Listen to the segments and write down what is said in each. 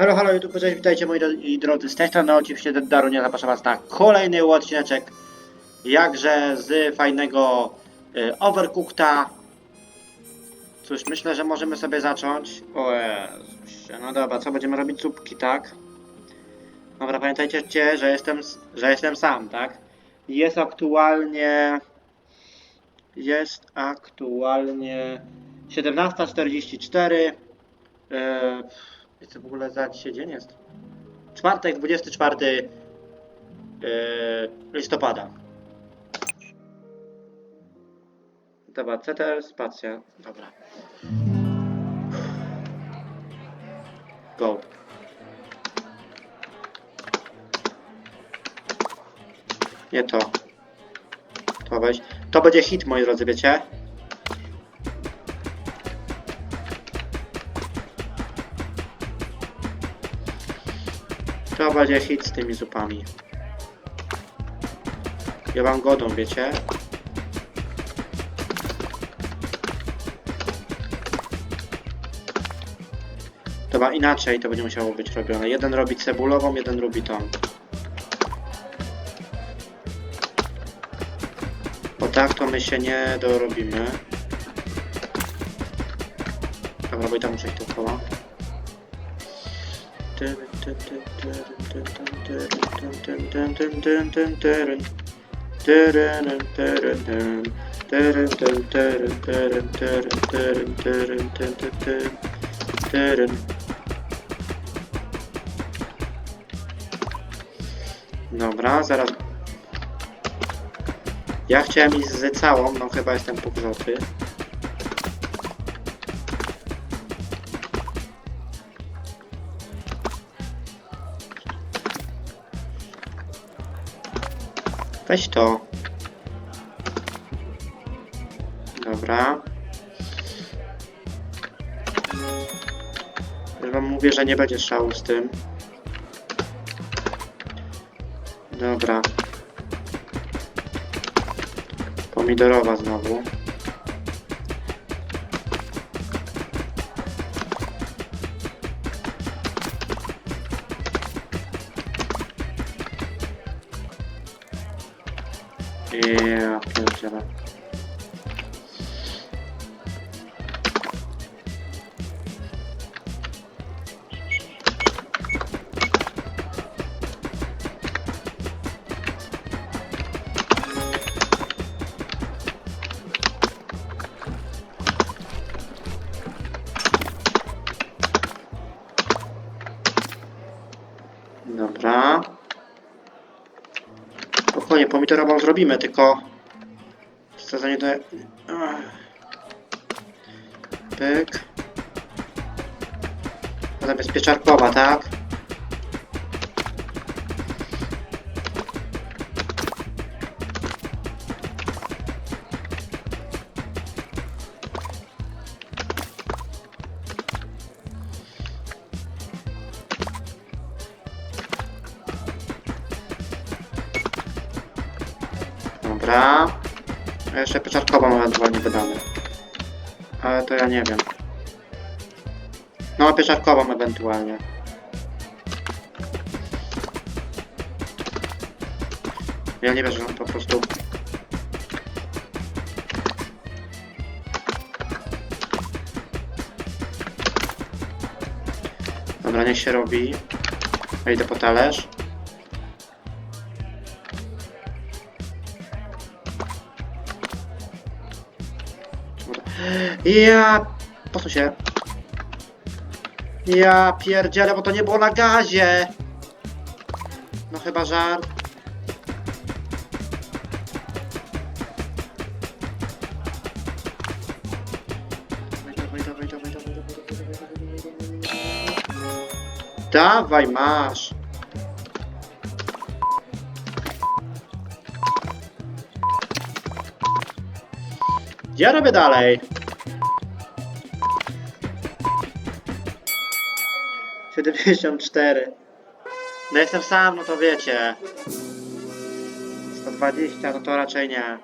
Halo, halo YouTube, cześć, witajcie moi dro- drodzy, z tej strony oczywiście Darunia, zapraszam was na kolejny odcineczek, jakże z fajnego y, Overcookta. Cóż, myślę, że możemy sobie zacząć. O Jezusie, no dobra, co będziemy robić? Zupki, tak? Dobra, pamiętajcie, że jestem, że jestem sam, tak? Jest aktualnie... Jest aktualnie 17.44 yy, co w ogóle za dzisiaj dzień jest? Czwartek, 24 yy, listopada. Dobra, CTR, spacja. Dobra. Go. Nie to. To weź. To będzie hit, moi drodzy, wiecie? To będzie hit z tymi zupami. Ja wam godą, wiecie? Dobra, inaczej to będzie musiało być robione. Jeden robi cebulową, jeden robi tą. Bo tak to my się nie dorobimy. Dobra, bo i tam muszę iść dookoła. Dobra, zaraz. Ja chciałem iść z całą, no chyba jestem pogrzoty. Weź to. Dobra. Już wam mówię, że nie będzie szału z tym. Dobra. Pomidorowa znowu. zrobimy, tylko... Chcę za nie do... Pyk. Zabezpieczarkowa, tak? Nie wiem. No, pieczarkową ewentualnie. Ja nie wiem, że po prostu... Dobra, niech się robi. Idę po talerz. Ja... Po co się? Ja pierdzielę, bo to nie było na gazie. No chyba żart. Dawaj, masz. Ja robię dalej. 74. No jestem sam, no to wiecie. 120, no to raczej nie.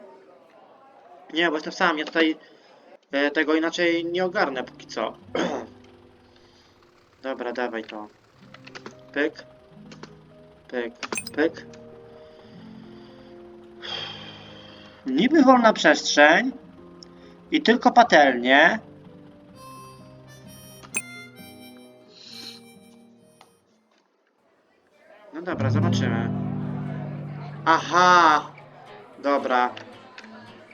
Nie, bo jestem sam, ja tutaj e, tego inaczej nie ogarnę póki co. Dobra, dawaj to. pyk, pyk, pyk. Niby wolna przestrzeń i tylko patelnie. Dobra, zobaczymy. Aha! Dobra.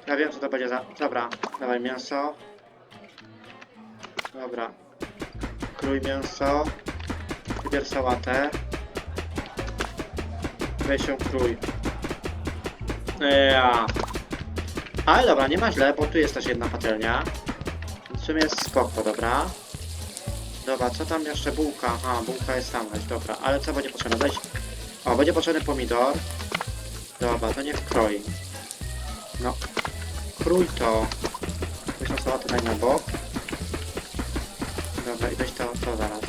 Ja wiem co to będzie za... Dobra, dawaj mięso. Dobra. Krój mięso. Wybierz sałatę. Weź ją krój. Ja. Ale dobra, nie ma źle, bo tu jest też jedna patelnia. W sumie jest spoko, dobra. Dobra, co tam jeszcze? Bułka. A, bułka jest tam, weź, dobra. Ale co będzie potrzebne? Weź... O, będzie potrzebny pomidor. Dobra, to niech kroi. No. Krój to. Tą sałatę daj na bok. Dobra, i weź to, to zaraz.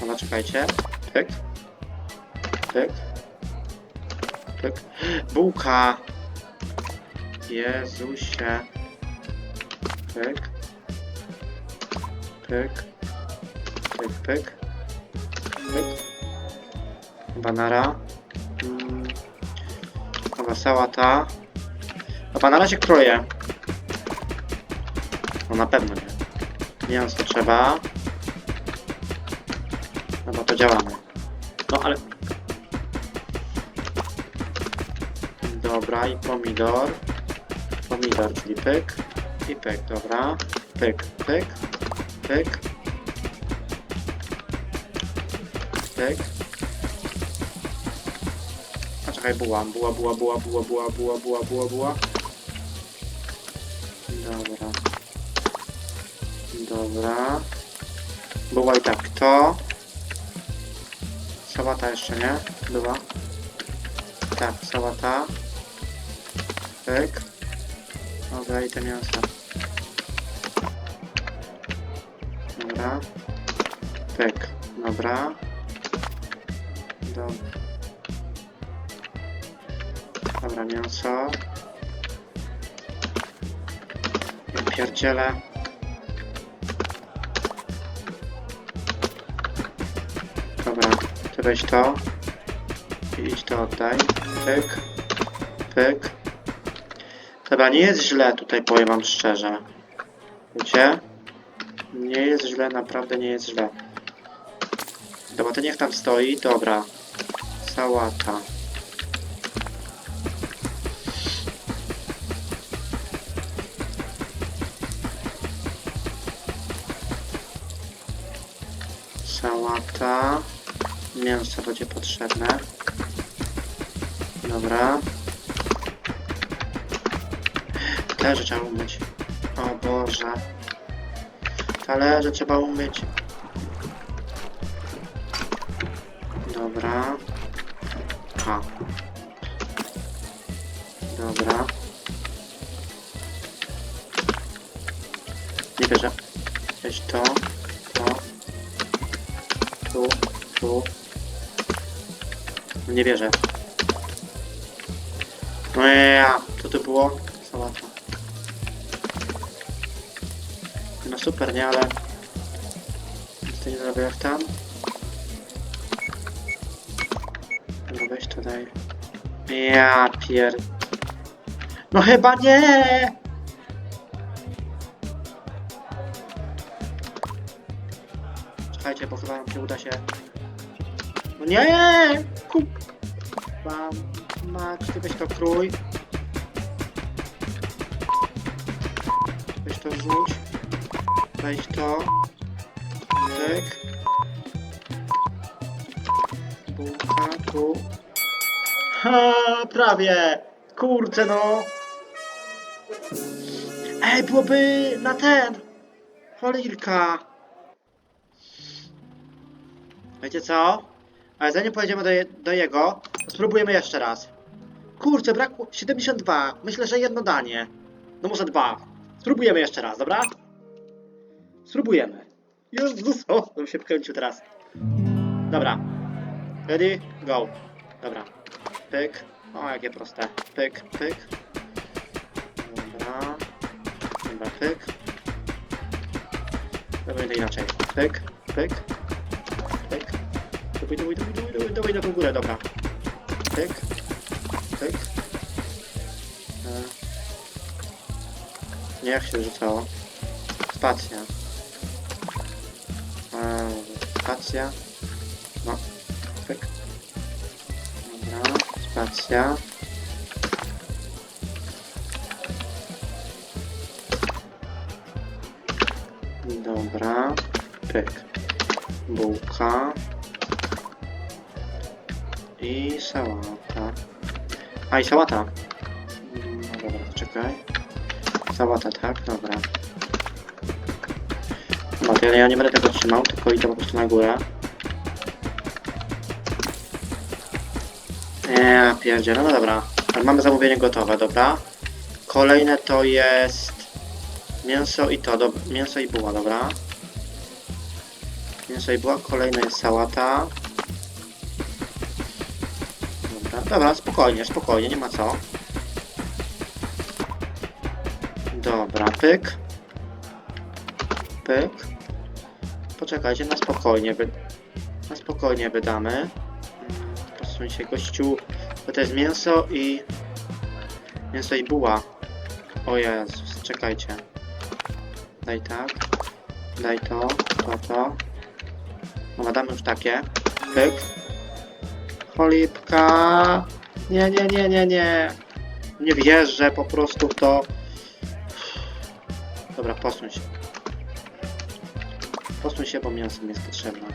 Dobra, czekajcie. Pyk. Pyk. Pyk. Bułka! Jezusie. Pyk. Pyk. Pyk, pyk. Pyk. Banara. Mm. Dobra, sałata. Dobra, na razie kroję. No na pewno nie. Mięso trzeba. Dobra, to działamy. No ale... Dobra, i pomidor. Pomidor, czyli pyk. I pyk, dobra. Pyk, pyk. Pyk. Pyk. A czekaj, buła, buła, buła, buła, buła, buła, buła, buła, buła, buła. Dobra. Dobra. Była i tak to. Sałata jeszcze nie? Była. Tak, sałata. Pyk. Dobra, i te mięso. Dobra. Pyk. Dobra. Dobra. Dobra, mięso. Ja pierdzielę. Dobra, ty weź to. I idź to oddaj. Pyk. Pyk. Dobra, nie jest źle tutaj, powiem wam szczerze. Nie jest źle, naprawdę nie jest źle. Dobra, to niech tam stoi. Dobra. Sałata. Sałata. Mięso będzie potrzebne. Dobra. Talerze trzeba umyć. O Boże. Talerze trzeba umyć. Dobra. A. Dobra. Nie bierze. Weź to. To. Tu. Tu. Nie wierzę. No ja, co to było? Super, nie, ale... Nic to nie zrobię jak tam. No weź tutaj. Ja pier... No chyba nie! Czekajcie, bo chyba nam się uda się... No nie! Kup... Mam... Max, ty weź to krój. Weź to rzuć. Weź to. Tyk. Bułka tu. Ha, prawie. Kurczę no. Ej, byłoby na ten. Cholirka. Wiecie co? Ale zanim pojedziemy do, je, do jego, spróbujemy jeszcze raz. Kurczę, brakło 72. Myślę, że jedno danie. No może dwa. Spróbujemy jeszcze raz, dobra? Spróbujemy. Jezus, o, bym się wkręcił teraz. Dobra. Ready? Go. Dobra. Pyk. O, jakie proste. Pyk, pyk. Dobra. Dobra, pyk. To będzie inaczej. Pyk, pyk. Dawaj, dawaj, dawaj, dawaj, dawaj, dawaj na tą górę, dobra. Pyk. Pyk. E. Nie, jak się rzucało? Spacja. E, spacja. No. Pyk. Dobra, spacja. Dobra, pyk. Bułka. I sałata. A i sałata. Mm, No dobra, czekaj. Sałata, tak, dobra. To ja, nie będę tego trzymał, tylko idę po prostu na górę. Ja pierdzielę, no dobra. Ale mamy zamówienie gotowe, dobra. Kolejne to jest mięso i to, do, mięso i buła, dobra. Mięso i buła, kolejne jest sałata. Dobra, dobra, spokojnie, spokojnie, nie ma co. Dobra, pyk. Pyk. Poczekajcie, na spokojnie, wy... na spokojnie wydamy. Mm, Posuń się gościu, bo to jest mięso i... Mięso i buła. O Jezus, czekajcie. Daj tak. Daj to, to, to. Dobra, damy już takie. Pyk. Cholipka. Nie, nie, nie, nie, nie. Nie wierzę po prostu w to. Dobra, posuń się. Posuń się, bo mięso mi jest potrzebne.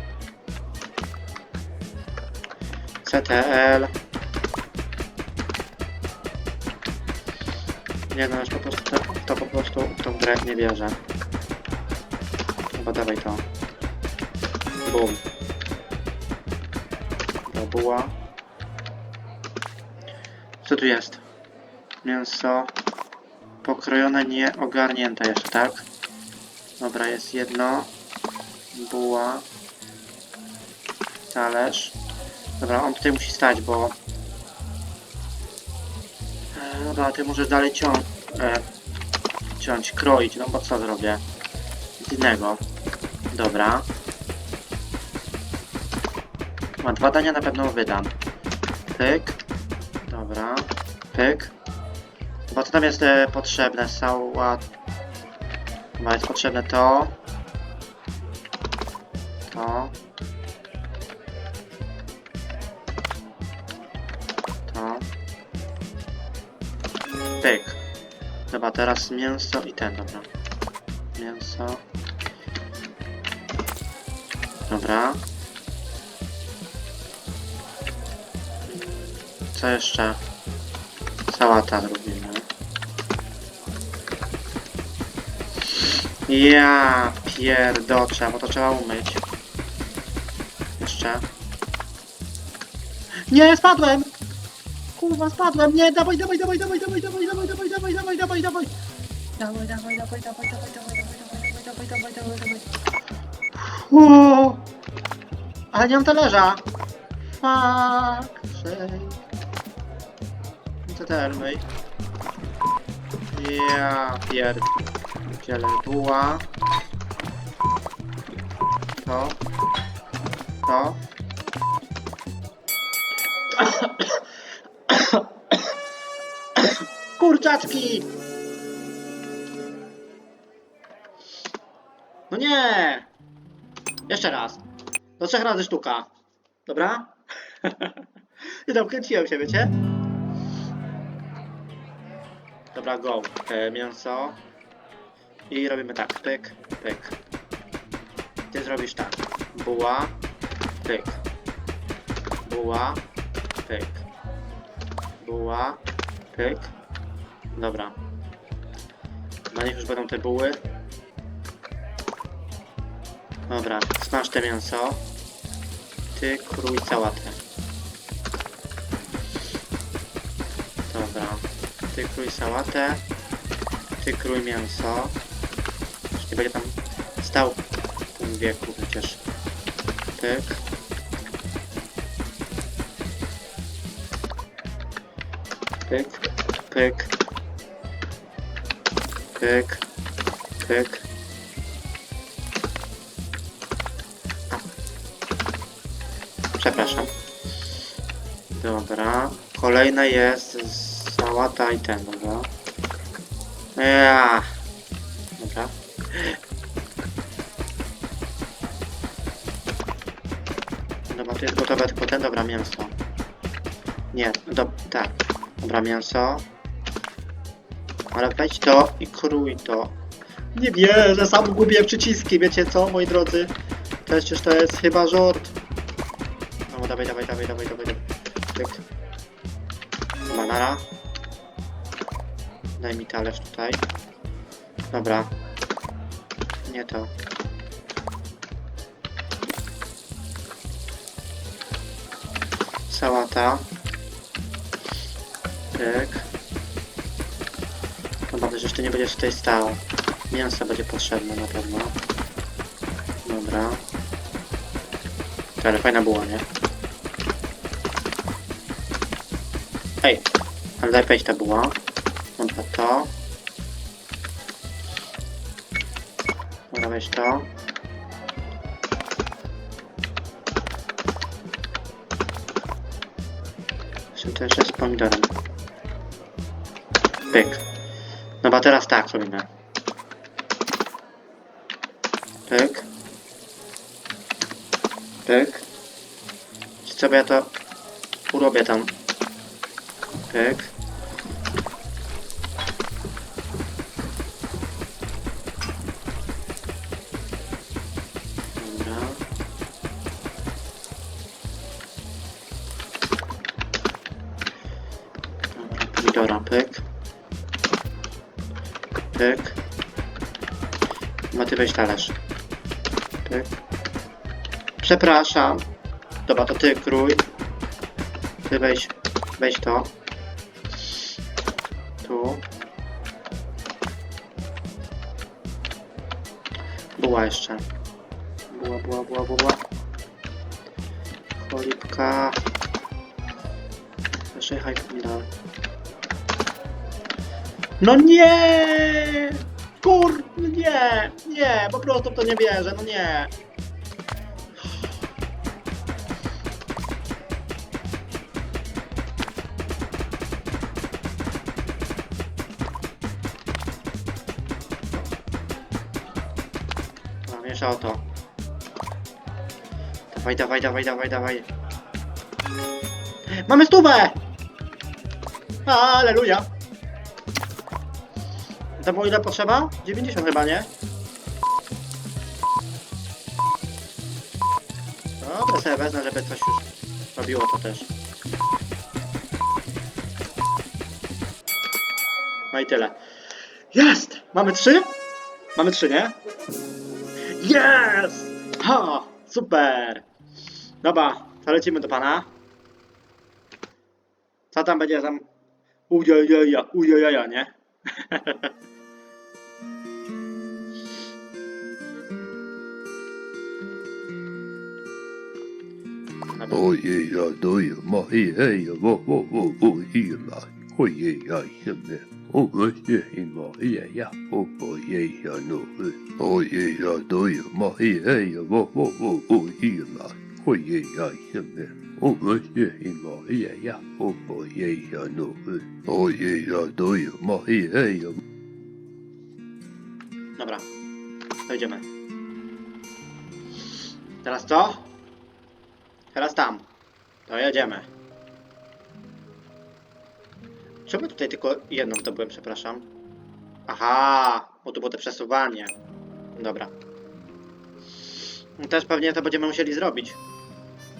CTL. Nie no, już po prostu to, to po prostu tą grę nie bierze. Chyba dawaj to. Bum. To. Co tu jest? Mięso. Pokrojone, nie ogarnięte jeszcze, tak? Dobra, jest jedno. Buła. Talerz. Dobra, on tutaj musi stać, bo... E, Dobra, ty możesz dalej ciąć. E, ciąć, kroić, no bo co zrobię? Innego. Dobra. Ma dwa dania na pewno wydam. Pyk. Dobra. Pyk. Bo co tam jest e, potrzebne? Sałat... Chyba jest potrzebne to. To. To. Pyk. Dobra, teraz mięso i ten, dobra. Mięso. Dobra. Co jeszcze? Sałata zrobimy. Ja pierdoczę, bo to trzeba umyć. Jeszcze. Nie, spadłem! Kurwa, spadłem! Nie, dawaj, dawaj, dawaj, dawaj, dawaj, dawaj, dawaj, dawaj, dawaj, dawaj, dawaj, dawaj. Dawaj, dawaj, dawaj, dawaj, dawaj, dawaj, dawaj, dawaj, dawaj, dawaj, dawaj. Uuu. Ale nie mam talerza. Fuck. sake. Co teraz myj? Ja pierdzielę buła. To. To. Kurczaczki! No nie! Jeszcze raz. Do trzech razy sztuka. Dobra? Nie tam kręciłem się, wiecie? Dobra, go. E, mięso. I robimy tak. Pyk, pyk. Ty zrobisz tak. Buła. Pyk. Buła. Pyk. Buła. Pyk. Dobra. Na nich już będą te buły. Dobra, smaż te mięso. Ty krój sałatę. Dobra. Ty krój sałatę. Ty krój mięso. Już nie będzie tam stał w wieku przecież. Pyk. Pyk. Pyk. Pyk. Pyk. Przepraszam. Dobra. Kolejna jest sałata i ten, dobra. Ja. Dobra. Dobra, to jest gotowe tylko ten, dobra, mięso. Nie, do, tak. Dobra, mięso. Ale weź to i krój to. Nie wierzę, sam gubię przyciski, wiecie co, moi drodzy? To jest, to jest chyba żart. No dawaj, dawaj, dawaj, dawaj, dawaj. dawaj. Tyk. Manara. Daj mi talerz tutaj. Dobra. Nie to. Sałata. Tyk. Dobra, to jeszcze nie będziesz tutaj stał. Mięso będzie potrzebne na pewno. Dobra. Ale fajna była, nie? Ej, ale daj wejść ta była. Dobra, to. Dobra, weź to. Jeszcze to jeszcze z pomidorem. Pyk. Dobra, teraz tak robimy. Pyk. Pyk. Czy sobie ja to urobię tam? Pyk. Ty weź talerz. Pyk. Przepraszam. Dobra, to ty krój. Ty weź, weź to. Tu. Była jeszcze. Była, była, była, była. Cholipka. Przejechaj pomidor. No nie! Nie! Po prostu to nie wierzę, no nie! No, mieszało to. Dawaj, dawaj, dawaj, dawaj, dawaj. Mamy stówę! Aleluja! To było ile potrzeba? 90 chyba, nie? Wezmę, żeby coś już robiło to też. No i tyle. Jest! Mamy trzy? Mamy trzy, nie? Jest! Ha! Super! Dobra, to lecimy do pana. Co tam będzie tam? Ujajaja, ujajaja, nie? Ojej, ja doję, ma hej, hej, wo, wo, wo, wo, i ma. Ojej, ja jemy. Ojej, ma hej, ja, o, ojej, ja no. Ojej, ja doję, ma hej, hej, wo, wo, wo, wo, i ma. Ojej, ja jemy. Ojej, ma hej, ja, o, ojej, ja no. Ojej, doję, ma hej, hej, Dobra, to idziemy. Teraz co? Teraz tam. To jedziemy. Czemu tutaj tylko jedną zdobyłem, przepraszam? Aha, bo tu było to przesuwanie. Dobra. No Też pewnie to będziemy musieli zrobić.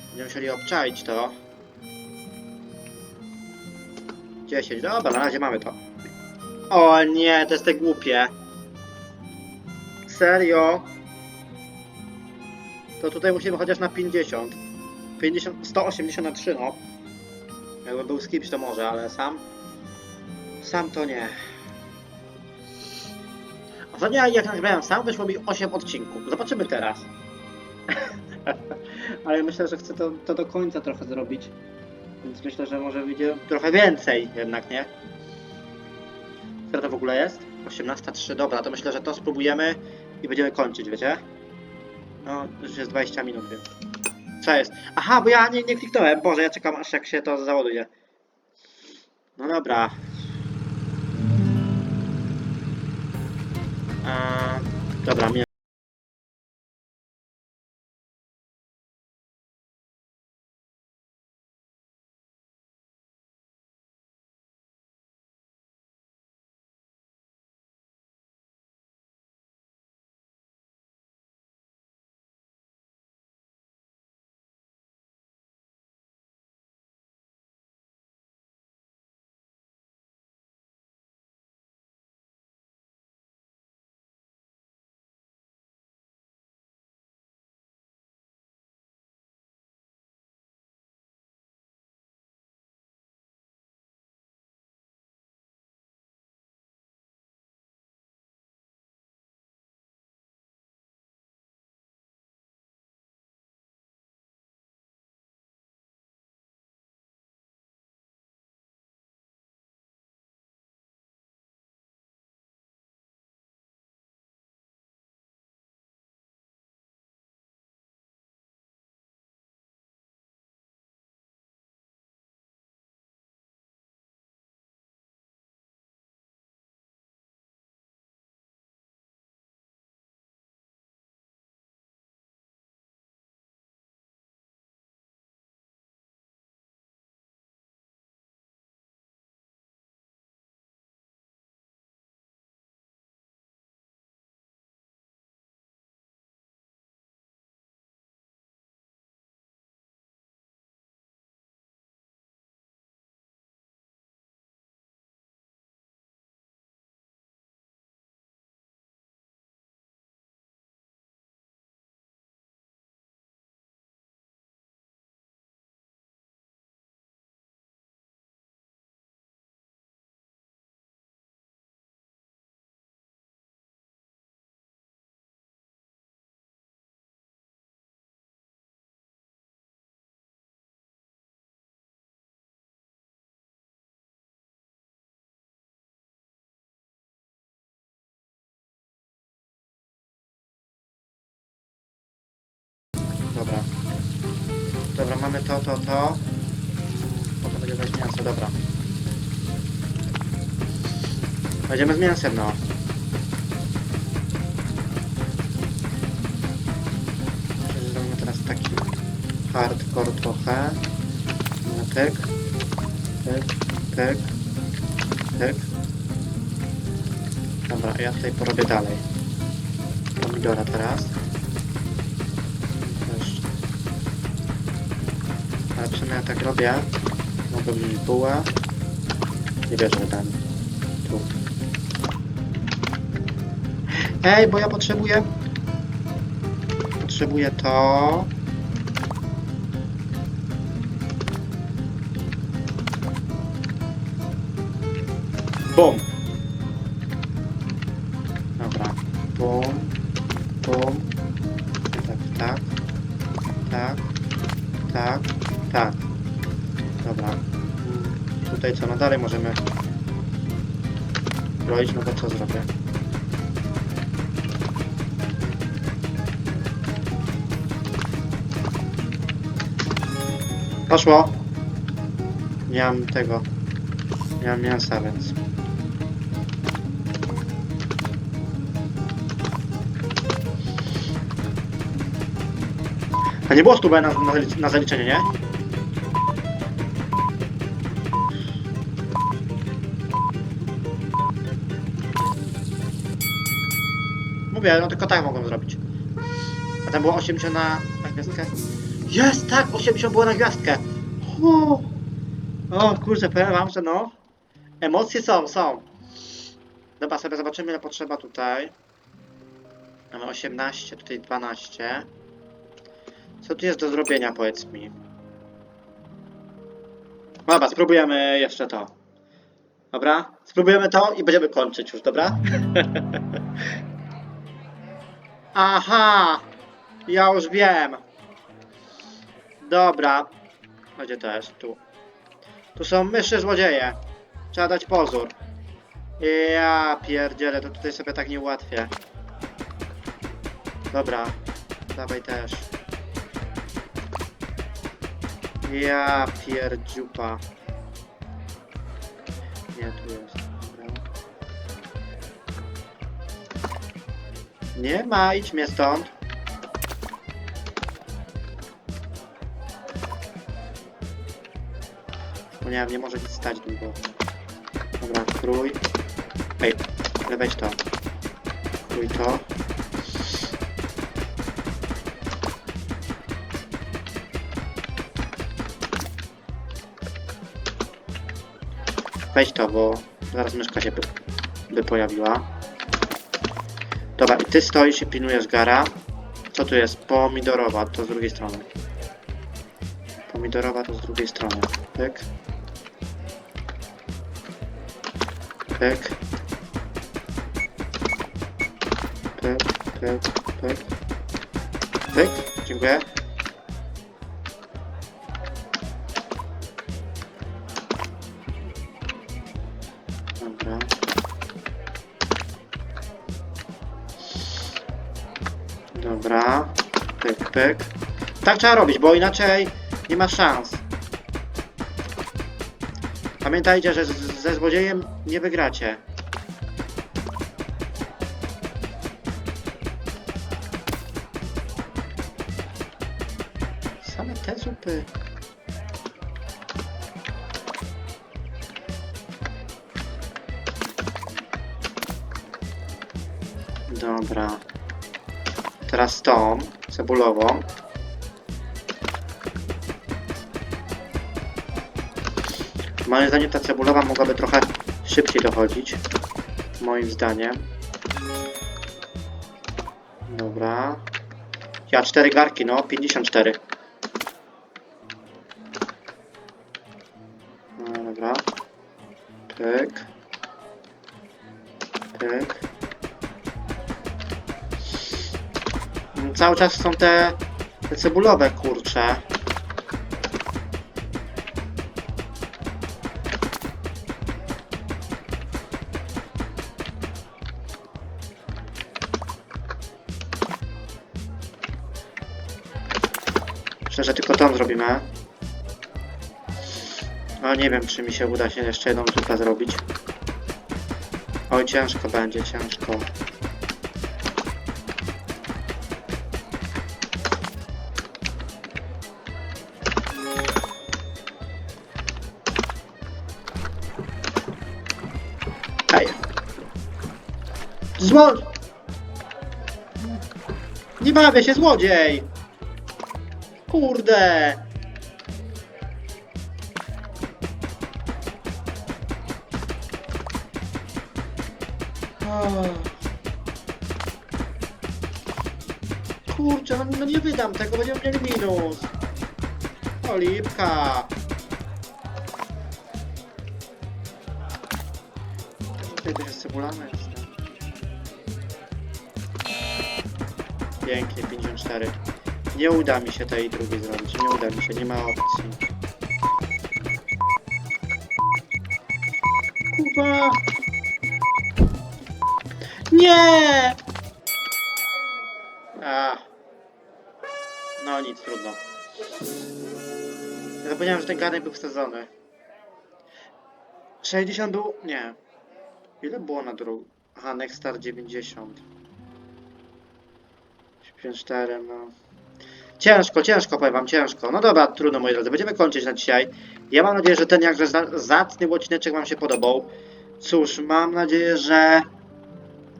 Będziemy musieli obczaić to. 10, dobra, na razie mamy to. O nie, to jest te głupie. Serio? To tutaj musimy chociaż na 50. 50, 183 no. Jakby był z to może, ale sam... Sam to nie. Ostatnio jak nagrałem sam, wyszło mi 8 odcinków. Zobaczymy teraz. ale myślę, że chcę to, to do końca trochę zrobić. Więc myślę, że może wyjdzie trochę więcej jednak, nie? Która to w ogóle jest? 18.03, dobra, to myślę, że to spróbujemy i będziemy kończyć, wiecie? No, już jest 20 minut, więc... Co jest? Aha, bo ja nie, nie kliknąłem. Boże, ja czekam aż jak się to załaduje. No dobra. Eee, dobra, mnie. To, to, to. Potem będzie weź mięso, dobra. Będziemy z mięsem, no. Że zrobimy teraz taki hardcore trochę. No, Pyk, pyk, pyk, pyk. Dobra, ja tutaj porobię dalej. Pomidora teraz. Przynajmniej ja tak robię. Mogę wziąć bułę. Nie bierze ten. Tu. Ej, bo ja potrzebuję... Potrzebuję to. Bum. Dobra. Bum. Tak, tak. Tak. Tak. Tak. Tutaj co, no dalej możemy roić, no bo co zrobię? Poszło. Nie mam tego. Nie mam mięsa, więc... A nie było stówę na, na, na zaliczenie, nie? No tylko tak mogą zrobić. A tam było 80 na, na gwiazdkę? Jest, tak, 80 było na gwiazdkę. O kurczę, powiem wam, że no. Emocje są, są. Dobra, sobie zobaczymy ile potrzeba tutaj. Mamy 18, tutaj 12. Co tu jest do zrobienia, powiedz mi? Dobra, spróbujemy jeszcze to. Dobra? Spróbujemy to i będziemy kończyć już, dobra? Aha! Ja już wiem. Dobra. Gdzie to jest? Tu. Tu są myszy złodzieje. Trzeba dać pozór. Ja pierdzielę, to tutaj sobie tak nie ułatwię. Dobra. Dawaj też. Ja pierdziupa. Nie, tu jest. Nie ma, idź mnie stąd. Zapomniałem, nie może nic stać długo. Dobra, krój. Ej, weź to. Krój to. Weź to, bo zaraz myszka się by, by pojawiła. Dobra, i ty stoisz i pilnujesz gara. Co tu jest? Pomidorowa, to z drugiej strony. Pomidorowa to z drugiej strony. Pyk. Pyk. Pyk, pyk, pyk. Pyk, dziękuję. Pyk, pyk. Tak trzeba robić, bo inaczej nie ma szans. Pamiętajcie, że ze złodziejem nie wygracie. Same te zupy. Dobra. Teraz tą cebulową. Moim zdaniem ta cebulowa mogłaby trochę szybciej dochodzić. Moim zdaniem. Dobra. Ja cztery garki, no, 54. No, dobra. Pyk. Cały czas są te, te cebulowe, kurcze. Myślę, że tylko tą zrobimy. No nie wiem, czy mi się uda się jeszcze jedną zupę zrobić. Oj, ciężko będzie, ciężko. Zło... Nie bawię się, złodziej! Kurde! Kurczę, no, no nie wydam tego, będziemy mieli minus. O, lipka. Nie uda mi się tej drugiej zrobić, nie uda mi się, nie ma opcji. Kuba! Nie! A. No nic, trudno. Zapomniałem, że ten garnek był wsadzony. 60 był... nie. Ile było na drugą? Aha, Nexstar 90. 54, no. Ciężko, ciężko, powiem wam, ciężko. No dobra, trudno moi drodzy, będziemy kończyć na dzisiaj. Ja mam nadzieję, że ten jakże za- zacny odcineczek wam się podobał. Cóż, mam nadzieję, że...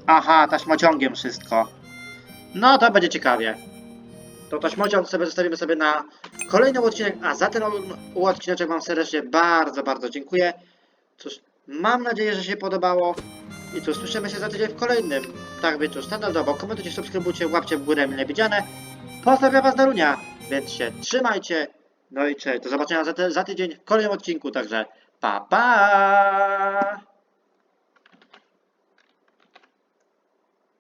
Aha, taśmociągiem wszystko. No to będzie ciekawie. To taśmociąg sobie zostawimy sobie na kolejny odcinek, a za ten odcineczek wam serdecznie bardzo, bardzo dziękuję. Cóż, mam nadzieję, że się podobało. I cóż, słyszymy się za tydzień w kolejnym. Tak cóż, standardowo komentujcie, subskrybujcie, łapcie w górę mile widziane. Pozdrawiam was Darunia, więc się trzymajcie. No i cześć, do zobaczenia za, za tydzień w kolejnym odcinku, także pa pa!